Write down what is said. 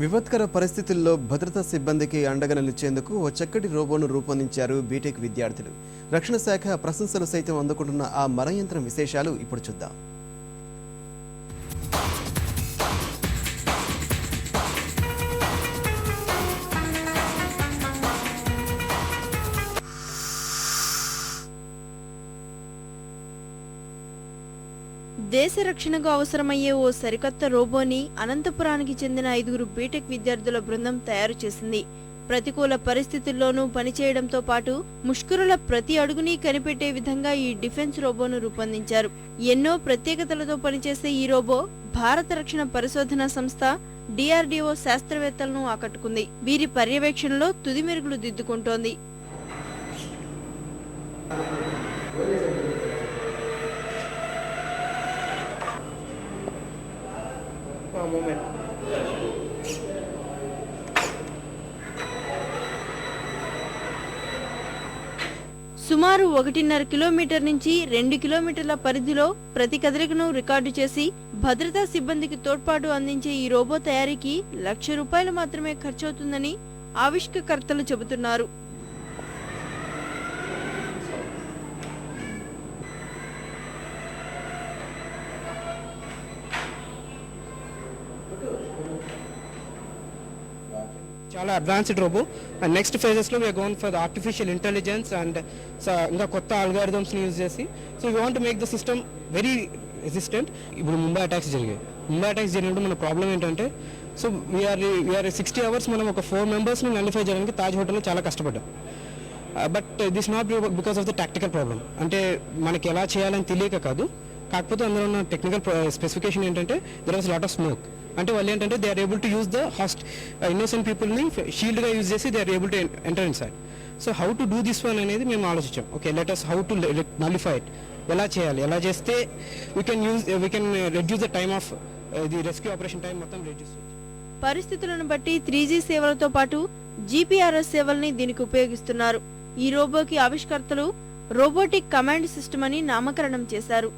విపత్కర పరిస్థితుల్లో భద్రతా సిబ్బందికి అండగా నిలిచేందుకు ఓ చక్కటి రోబోను రూపొందించారు బీటెక్ విద్యార్థులు. రక్షణ శాఖ ప్రశంసలు సైతం అందుకుంటున్న ఆ మరయంత్రం విశేషాలు ఇప్పుడు చూద్దాం. దేశ రక్షణకు అవసరమయ్యే ఓ సరికొత్త రోబోని అనంతపురానికి చెందిన ఐదుగురు బీటెక్ విద్యార్థుల బృందం తయారు చేసింది. ప్రతికూల పరిస్థితుల్లోనూ పనిచేయడంతో పాటు ముష్కరుల ప్రతి అడుగుని కనిపెట్టే విధంగా ఈ డిఫెన్స్ రోబోను రూపొందించారు. ఎన్నో ప్రత్యేకతలతో పనిచేసే ఈ రోబో భారత రక్షణ పరిశోధన సంస్థ డిఆర్డీఓ శాస్త్రవేత్తలను ఆకట్టుకుంది. వీరి పర్యవేక్షణలో తుది మెరుగులు దిద్దుకుంటోంది. సుమారు ఒకటిన్నర కిలోమీటర్ నుంచి రెండు కిలోమీటర్ల పరిధిలో ప్రతి కదలికను రికార్డు చేసి భద్రతా సిబ్బందికి తోడ్పాటు అందించే ఈ రోబో తయారీకి లక్ష రూపాయలు మాత్రమే ఖర్చవుతుందని ఆవిష్కర్తలు చెబుతున్నారు. చాలా advanced robo. And next ఫేజెస్లో we're gone for the artificial intelligence and ఇంకా కొత్త అల్గారిథమ్స్ని యూజ్ చేసి. So you want make the system very resistant ఇప్పుడు ముంబై అటాక్స్ జరిగాయి. ముంబై అటాక్స్ జరిగినప్పుడు మన ప్రాబ్లం ఏంటంటే so we're we're sixty hours మనం ఒక ఫోర్ మెంబర్స్ని నలిఫై చేయడానికి తాజ్ హోటల్లో చాలా కష్టపడ్డాం. But this not because of the tactical problem అంటే మనకి ఎలా చేయాలని తెలియక కాదు. కాకపోతే అందులో ఉన్న టెక్నికల్ స్పెసిఫికేషన్ ఏంటంటే there was lot of smoke అంటే వాళ్ళు ఏంటంటే they are able to use the host innocent పీపుల్ని షీల్డ్గా యూజ్ చేసి they are able to enter inside so how to do this one అనేది మేము ఆలోచించాం. Okay let us how to nullify it ఎలా చేయాలి? ఎలా చేస్తే we can use we can reduce the time of the rescue operation time మొత్తం reduce పరిస్థితులను బట్టి త్రీ జీ సేవలతో పాటు జీపీఆర్ఎస్ సేవల్ని దీనికి ఉపయోగిస్తున్నారు. ఈ రోబోకి ఆవిష్కర్తలు రోబోటిక్ కమాండ్ సిస్టమ్ అని నామకరణం చేశారు.